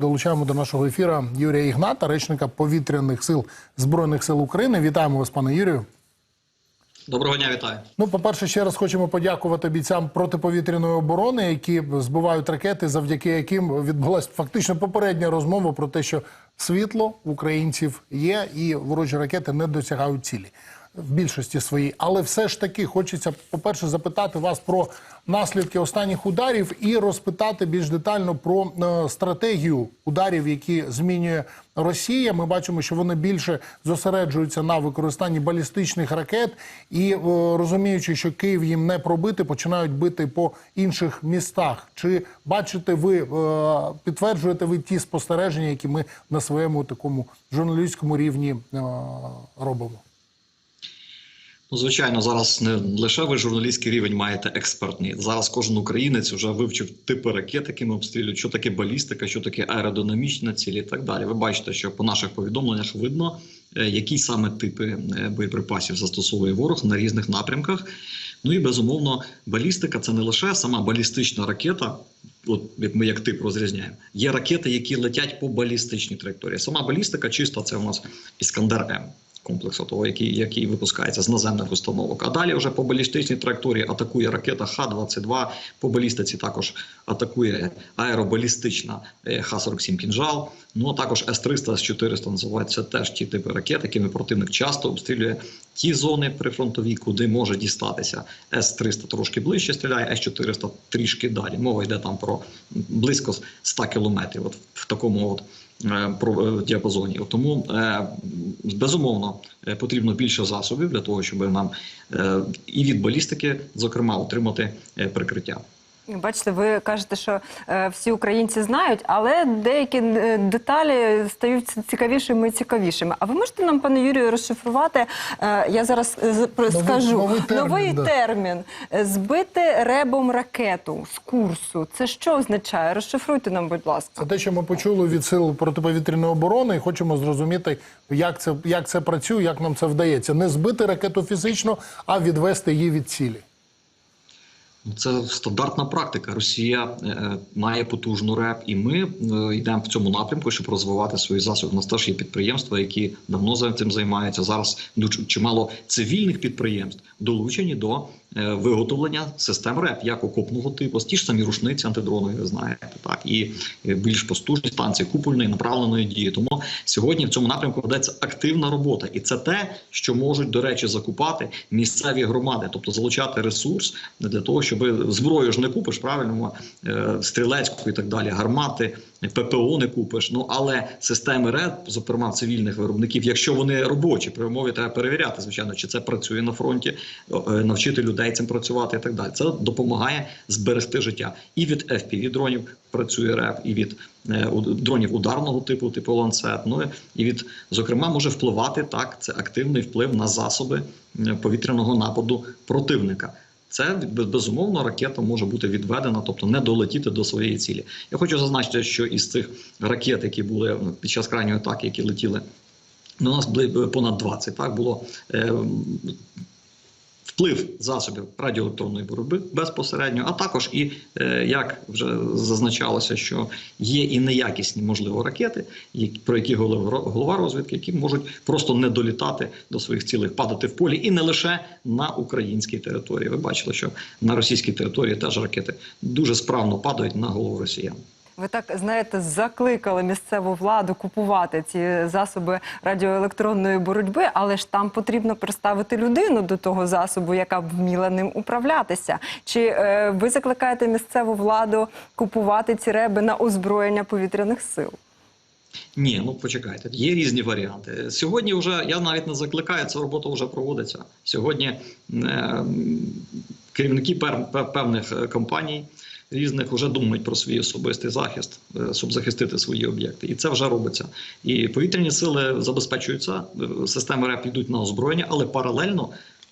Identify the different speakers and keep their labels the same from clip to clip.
Speaker 1: Долучаємо до нашого ефіру Юрія Ігната, речника повітряних сил Збройних сил України. Вітаємо вас, пане Юрію.
Speaker 2: Доброго дня, вітаю.
Speaker 1: Ну, по-перше, ще раз хочемо подякувати бійцям протиповітряної оборони, які збивають ракети, завдяки яким відбулася фактично попередня розмова про те, що світло українців є, і ворожі ракети не досягають цілі в більшості своїй. Але все ж таки хочеться, по-перше, запитати вас про наслідки останніх ударів і розпитати більш детально про е, стратегію ударів, які змінює Росія. Ми бачимо, що вони більше зосереджуються на використанні балістичних ракет і е, розуміючи, що Київ їм не пробити, починають бити по інших містах. Чи бачите ви, е, підтверджуєте ви ті спостереження, які ми на своєму такому журналістському рівні е, робимо?
Speaker 2: Ну, звичайно, зараз не лише ви журналістський рівень маєте експертний. Зараз кожен українець вже вивчив типи ракет, якими обстрілюють, що таке балістика, що таке аеродинамічна цілі і так далі. Ви бачите, що по наших повідомленнях видно, е, які саме типи е, боєприпасів застосовує ворог на різних напрямках. Ну і безумовно, балістика це не лише сама балістична ракета. От як ми як тип розрізняємо, є ракети, які летять по балістичній траєкторії. Сама балістика чиста це у нас Іскандер М комплексу, того, який, який випускається з наземних установок. А далі вже по балістичній траєкторії атакує ракета Х-22, по балістиці також атакує аеробалістична е, Х-47 кінжал. Ну а також С-300, С-400 називаються теж ті типи ракет, якими противник часто обстрілює ті зони прифронтові, куди може дістатися. С-300 трошки ближче стріляє, С-400 трішки далі. Мова йде там про близько 100 кілометрів. От в такому от е, е, діапазоні. Тому е, безумовно потрібно більше засобів для того, щоб нам і від балістики, зокрема, отримати прикриття.
Speaker 3: Бачите, ви кажете, що е, всі українці знають, але деякі е, деталі стають цікавішими і цікавішими. А ви можете нам, пане Юрію, розшифрувати? е, я зараз е, з- про-
Speaker 1: Новий-
Speaker 3: скажу
Speaker 1: новий термін, да.
Speaker 3: термін Е, збити ребом ракету з курсу. Це що означає? Розшифруйте нам, будь ласка.
Speaker 1: Це те, що ми почули від сил протиповітряної оборони, і хочемо зрозуміти, як це, як це працює, як нам це вдається. Не збити ракету фізично, а відвести її від цілі.
Speaker 2: Ну, Це стандартна практика. Росія е, е, має потужну РЕП, і ми е, йдемо в цьому напрямку, щоб розвивати свої засоби. У нас теж є підприємства, які давно цим займаються. Зараз чимало цивільних підприємств долучені до виготовлення систем РЕП, як окопного типу, ті ж самі рушниці антидронові, ви знаєте, так і е, більш потужні станції купольної направленої дії. Тому сьогодні в цьому напрямку ведеться активна робота, і це те, що можуть до речі закупати місцеві громади, тобто залучати ресурс для того, щоб зброю ж не купиш правильно е, стрілецьку і так далі, гармати. ППО не купиш, ну але системи РЕД, зокрема цивільних виробників, якщо вони робочі, при умові треба перевіряти, звичайно, чи це працює на фронті, е, навчити людей цим працювати і так далі. Це допомагає зберегти життя. І від FPV дронів працює РЕП, і від е, дронів ударного типу, типу ланцет. Ну і від, зокрема, може впливати так. Це активний вплив на засоби е, повітряного нападу противника. Це безумовно ракета може бути відведена, тобто не долетіти до своєї цілі. Я хочу зазначити, що із цих ракет, які були ну, під час крайньої атаки, які летіли, ну, у нас понад 20, так було. Вплив засобів радіоелектронної боротьби безпосередньо, а також і е, як вже зазначалося, що є і неякісні можливо ракети, про які голова розвідки, які можуть просто не долітати до своїх цілей, падати в полі, і не лише на українській території. Ви бачили, що на російській території теж ракети дуже справно падають на голову росіян.
Speaker 3: Ви так знаєте, закликали місцеву владу купувати ці засоби радіоелектронної боротьби, але ж там потрібно представити людину до того засобу, яка б вміла ним управлятися. Чи е, ви закликаєте місцеву владу купувати ці реби на озброєння повітряних сил?
Speaker 2: Ні, ну почекайте, є різні варіанти. Сьогодні вже я навіть не закликаю, ця робота вже проводиться. Сьогодні е, керівники пер, пер- певних е, компаній різних вже думають про свій особистий захист, е, щоб захистити свої об'єкти. І це вже робиться. І повітряні сили забезпечуються, е, системи РЕП йдуть на озброєння, але паралельно.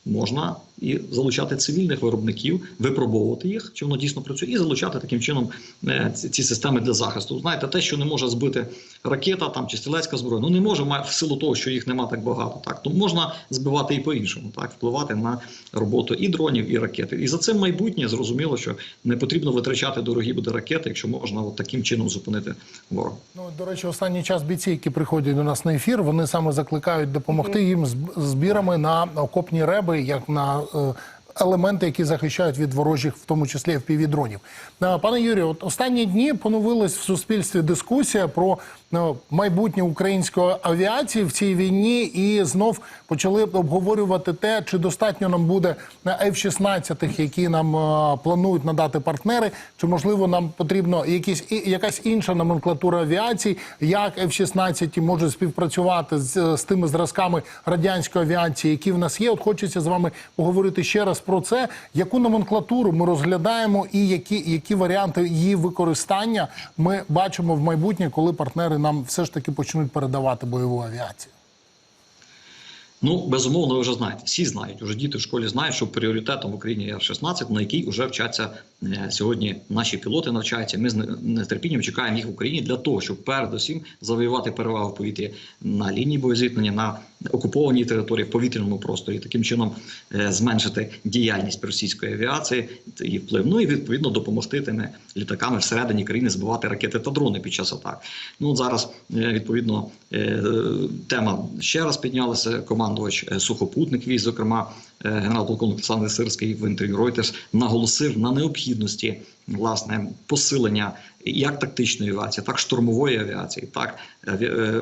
Speaker 2: Можна і залучати цивільних виробників, випробовувати їх, чи воно дійсно працює, і залучати таким чином е, ці, системи для захисту. Знаєте, те, що не може збити ракета там чи стрілецька зброя, ну не може в силу того, що їх нема так багато. Так то можна збивати і по-іншому, так впливати на роботу і дронів, і ракети. І за цим майбутнє зрозуміло, що не потрібно витрачати дорогі буде ракети, якщо можна от таким чином зупинити ворога.
Speaker 1: Ну, до речі, останній час бійці, які приходять до нас на ефір, вони саме закликають допомогти їм з збірами на окопні реби, як на е, елементи, які захищають від ворожих, в тому числі впівдронів. Е, Пане Юрію, от останні дні поновилась в суспільстві дискусія про е, майбутнє української авіації в цій війні, і знов почали обговорювати те, чи достатньо нам буде F-16, які нам е, планують надати партнери, чи можливо нам потрібно якісь якась інша номенклатура авіації, як F-16 можуть співпрацювати з, з тими зразками радянської авіації, які в нас є. От хочеться з вами поговорити ще раз про це. Яку номенклатуру ми розглядаємо, і які, які варіанти її використання ми бачимо в майбутнє, коли партнери нам все ж таки почнуть передавати бойову авіацію.
Speaker 2: Ну, безумовно, ви вже знаєте, всі знають, уже діти в школі знають, що пріоритетом в Україні є F-16, на який вже вчаться е, сьогодні наші пілоти навчаються. Ми з нетерпінням чекаємо їх в Україні для того, щоб передусім завоювати перевагу в повітрі на лінії боєзіткнення, на окупованій території, повітряному просторі, таким чином е, зменшити діяльність російської авіації і вплив. Ну і відповідно допомогти тими літаками всередині країни збивати ракети та дрони під час атак. Ну от зараз е, відповідно тема ще раз піднялася. Командувач е, сухопутник військ, зокрема е, генерал-полковник Олександр Сирський в інтерв'ю Reuters наголосив на необхідності власне посилення як тактичної авіації, так штурмової авіації, так е,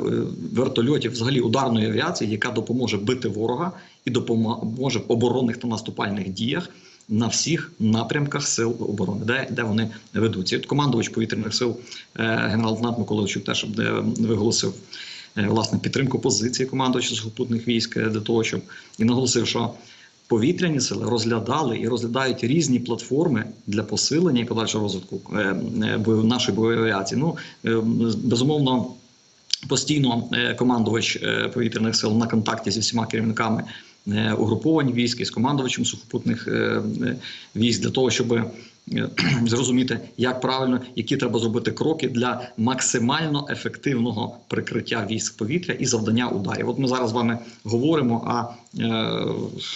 Speaker 2: вертольотів, взагалі ударної авіації, яка допоможе бити ворога і допоможе в оборонних та наступальних діях. На всіх напрямках сил оборони, де, де вони ведуться. От командувач повітряних сил е, генерал-лейтенант Миколайчук теж виголосив власне підтримку позиції командувача сухопутних військ е, для того, щоб і наголосив, що повітряні сили розглядали і розглядають різні платформи для посилення і подальшого розвитку е, е, нашої бойової авіації. Ну е, безумовно. Постійно е, командувач е, повітряних сил на контакті зі всіма керівниками е, угруповань військ з командувачем сухопутних е, е, військ для того, щоб е, зрозуміти, як правильно, які треба зробити кроки для максимально ефективного прикриття військ повітря і завдання ударів. От ми зараз з вами говоримо, а е,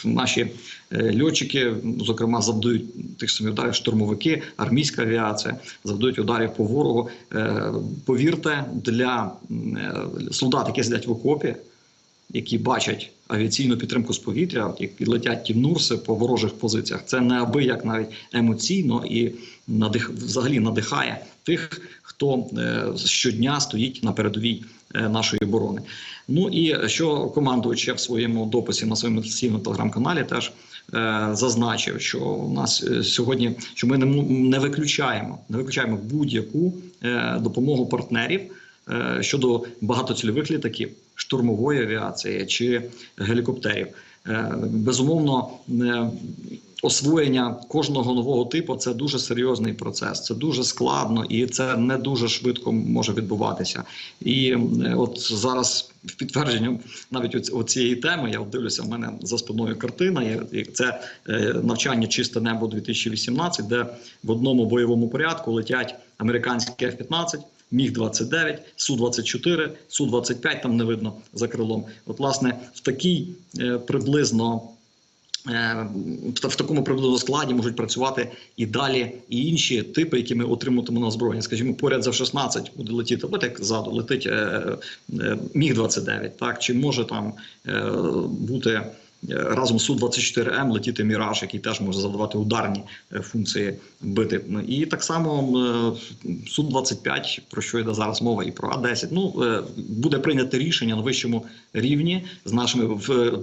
Speaker 2: наші е, льотчики, зокрема, завдають тих самих ударів штурмовики, армійська авіація, завдають ударів по ворогу. Е, повірте, для е, солдат, які сидять в окопі, які бачать авіаційну підтримку з повітря, от як летять ті нурси по ворожих позиціях, це неабияк навіть емоційно і надих, взагалі надихає тих, хто е, щодня стоїть на передовій е, нашої оборони. Ну і що командувач ще в своєму дописі на своєму офіційному телеграм-каналі теж е, зазначив, що у нас е, сьогодні що ми не, не виключаємо, не виключаємо будь-яку е, допомогу партнерів щодо багатоцільових літаків, штурмової авіації чи гелікоптерів. Е, Безумовно, е, освоєння кожного нового типу це дуже серйозний процес, це дуже складно і це не дуже швидко може відбуватися. І е, от зараз в підтвердженню навіть оцієї теми я дивлюся, в мене за спиною картина. Це е, навчання чисте небо 2018, де в одному бойовому порядку летять американські F-15, Міг 29 су 24 су 25 там не видно за крилом. От, власне, в такій е, приблизно е, в такому приблизно складі можуть працювати і далі і інші типи, які ми отримуватимемо на озброєння. Скажімо, поряд за 16 буде летіти, от як ззаду летить е, Міг 29 так чи може там бути. Разом з Су-24М летіти Міраж, який теж може завдавати ударні е, функції бити. Ну, І так само е, Су-25, про що йде зараз мова, і про А-10. Ну е, буде прийнято рішення на вищому рівні з нашими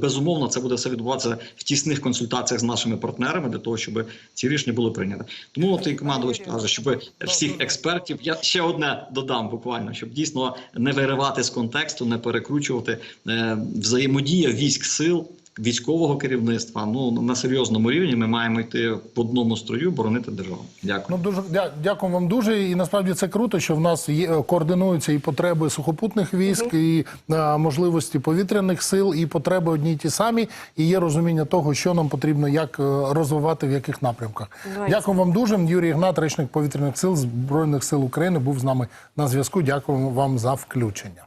Speaker 2: безумовно. Це буде все відбуватися в тісних консультаціях з нашими партнерами для того, щоб ці рішення були прийняті. Тому от і командувач каже, щоб всіх експертів я ще одне додам буквально, щоб дійсно не виривати з контексту, не перекручувати взаємодія військ сил. Військового керівництва. Ну на серйозному рівні ми маємо йти в одному строю, боронити державу. Дякую.
Speaker 1: Ну дуже дя- дякую вам дуже. І насправді це круто, що в нас є е, координуються і потреби сухопутних військ, і е, можливості повітряних сил, і потреби одні й ті самі. І є розуміння того, що нам потрібно, як е, розвивати в яких напрямках.
Speaker 3: Ну,
Speaker 1: Дякую вам дуже. Юрій Ігнат, речник повітряних сил збройних сил України, був з нами на зв'язку. Дякуємо вам за включення.